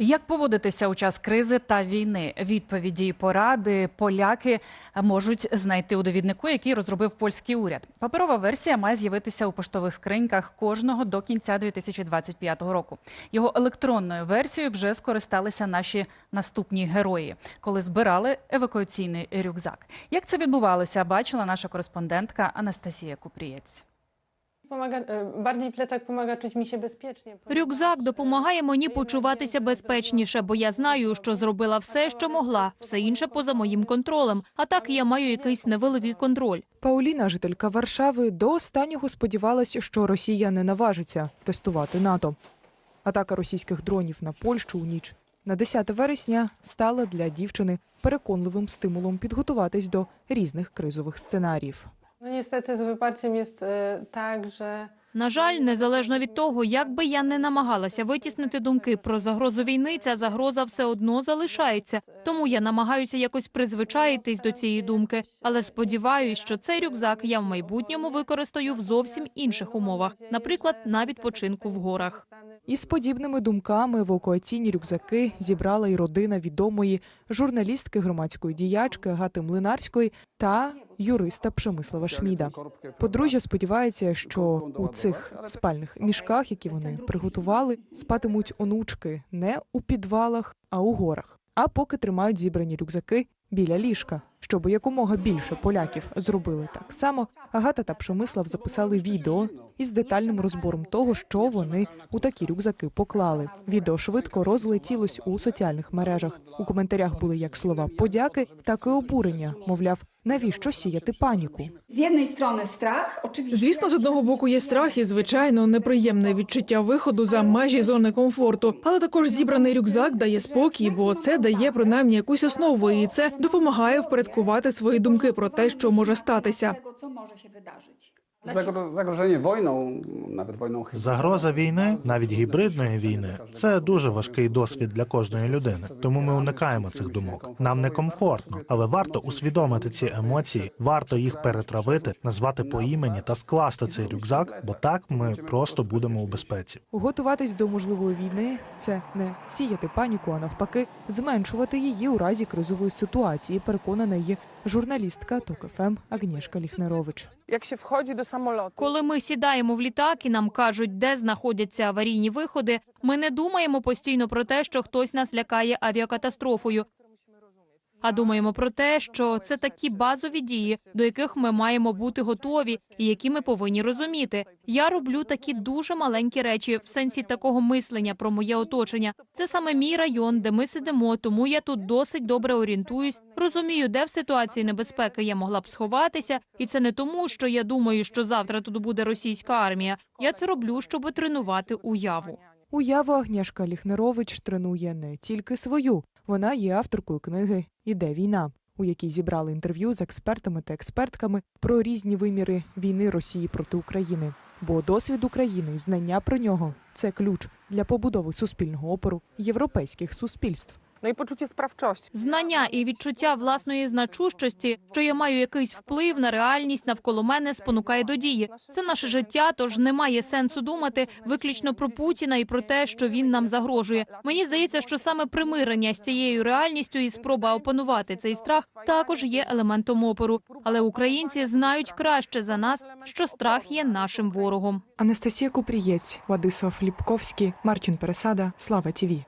Як поводитися у час кризи та війни? Відповіді і поради поляки можуть знайти у довіднику, який розробив польський уряд. Паперова версія має з'явитися у поштових скриньках кожного до кінця 2025 року. Його електронною версією вже скористалися наші наступні герої, коли збирали евакуаційний рюкзак. Як це відбувалося, бачила наша кореспондентка Анастасія Купрієць. Pomaga, e, bardziej plecak pomaga czuć mi się bezpiecznie. Рюкзак допомагає мені почуватися безпечніше, бо я знаю, що зробила все, що могла, все інше поза моїм контролем. А так я маю якийсь невеликий контроль. Пауліна, жителька Варшави, до останнього сподівалася, що Росія не наважиться тестувати НАТО. Атака російських дронів на Польщу у ніч на 10 вересня стала для дівчини переконливим стимулом підготуватись до різних кризових сценаріїв. No niestety z wyparciem jest e, tak, że На жаль, незалежно від того, як би я не намагалася витіснити думки про загрозу війни, ця загроза все одно залишається. Тому я намагаюся якось призвичаїтись до цієї думки, але сподіваюся, що цей рюкзак я в майбутньому використаю в зовсім інших умовах, наприклад, на відпочинку в горах. Із подібними думками евакуаційні рюкзаки зібрала й родина відомої журналістки громадської діячки Агати Млинарської та юриста Пшемислава Шміда. Подружжя сподівається, що у цих спальних мішках, які вони приготували, спатимуть онучки не у підвалах, а у горах. А поки тримають зібрані рюкзаки біля ліжка, щоб якомога більше поляків зробили так само. Агата та Пшемислав записали відео із детальним розбором того, що вони у такі рюкзаки поклали. Відео швидко розлетілось у соціальних мережах. У коментарях були як слова подяки, так і обурення. Мовляв, навіщо сіяти паніку? Звісно, з одного боку є страх і звичайно неприємне відчуття виходу за межі зони комфорту, але також зібраний рюкзак дає спокій, бо це дає принаймні якусь основу, і це допомагає впорядкувати свої думки про те, що може статися. Загро- Zagrożenie wojną, nawet wojną. Загроза війни, навіть гібридної війни, це дуже важкий досвід для кожної людини. Тому ми уникаємо цих думок. Нам некомфортно, але варто усвідомити ці емоції, варто їх перетравити, назвати по імені та скласти цей рюкзак, бо так ми просто будемо у безпеці. Готуватись до можливої війни це не сіяти паніку, а навпаки, зменшувати її у разі кризової ситуації. Переконана є журналістка ТОК ФМ Агнєшка Ліхнерович. Jak вході до samolotu, Коли ми сідаємо в літак і нам кажуть, де знаходяться аварійні виходи, ми не думаємо постійно про те, що хтось нас лякає авіакатастрофою. А думаємо про те, що це такі базові дії, до яких ми маємо бути готові, і які ми повинні розуміти. Я роблю такі дуже маленькі речі в сенсі такого мислення про моє оточення. Це саме мій район, де ми сидимо, тому я тут досить добре орієнтуюсь. Розумію, де в ситуації небезпеки я могла б сховатися, і це не тому, що я думаю, що завтра тут буде російська армія. Я це роблю, щоб тренувати уяву. Уяву Агняшка Ліхнерович тренує не тільки свою. Вона є авторкою книги Іде війна, у якій зібрали інтерв'ю з експертами та експертками про різні виміри війни Росії проти України. Бо досвід України і знання про нього це ключ для побудови суспільного опору європейських суспільств. No i poczucie sprawczości. Знання і відчуття власної значущості, що я маю якийсь вплив на реальність навколо мене, спонукає до дії. Це наше життя, тож немає сенсу думати виключно про Путіна і про те, що він нам загрожує. Мені здається, що саме примирення з цією реальністю і спроба опанувати цей страх також є елементом опору. Але українці знають краще за нас, що страх є нашим ворогом. Анастасія Купрієць, Владислав Ліпковський, Марчин Пересада, Слава Тіві.